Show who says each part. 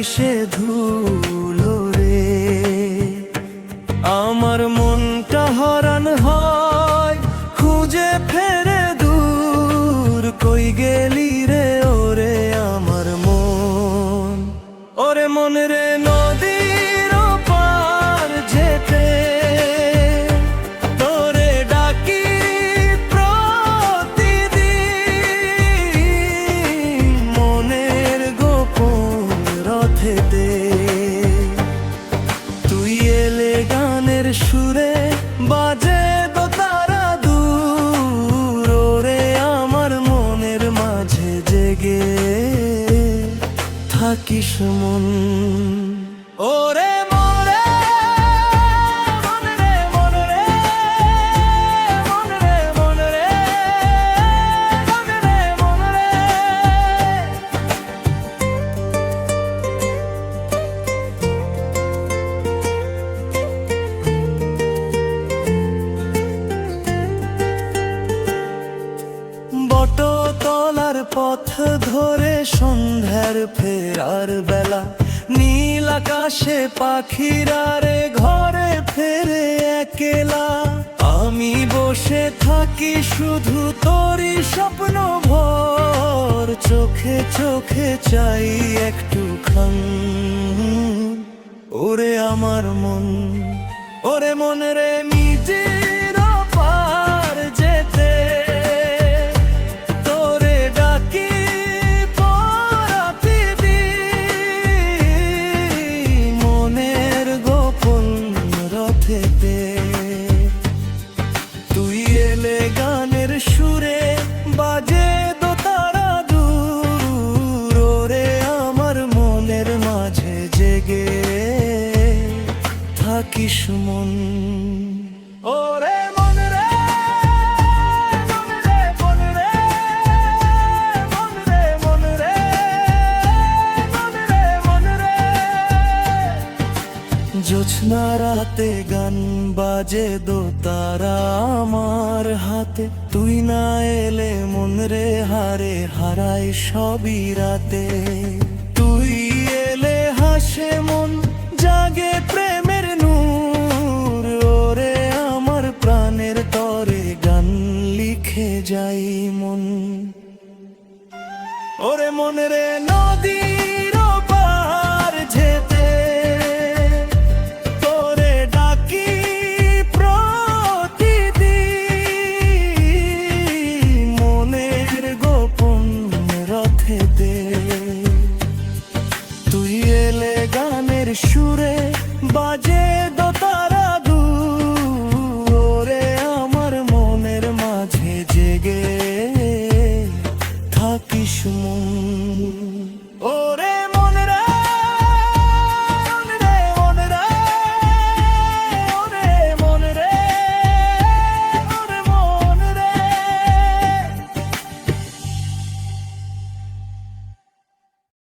Speaker 1: কিসে ধুলো রে। আমার মনটা হরণ হয়। রথেতে তুই এলে গানের সুরে বাজে তো তারা দূর, ওরে আমার মনের মাঝে জেগে থাকিস মন। পথ ধরে সন্ধ্যার ফেরার বেলা, নীল আকাশে পাখিরা রে ঘরে ফেরে একলা। আমি বসে থাকি শুধু তোরই স্বপ্ন ভর, চোখে চোখে চাই একটু খান ওরে আমার মন, ওরে মন রে নিজের থাকিস মন। ওরে মন রে মন রে মন রে মন রে মন রে মন রে মন রে। জোছনা রাতে গান বাজে দো তারা আমার হাতে। তুই না এলে মন রে হারে হারাই সবই রাতে। তুই এলে হাসে মন জাগে প্রেম রে নদীর পার যেতে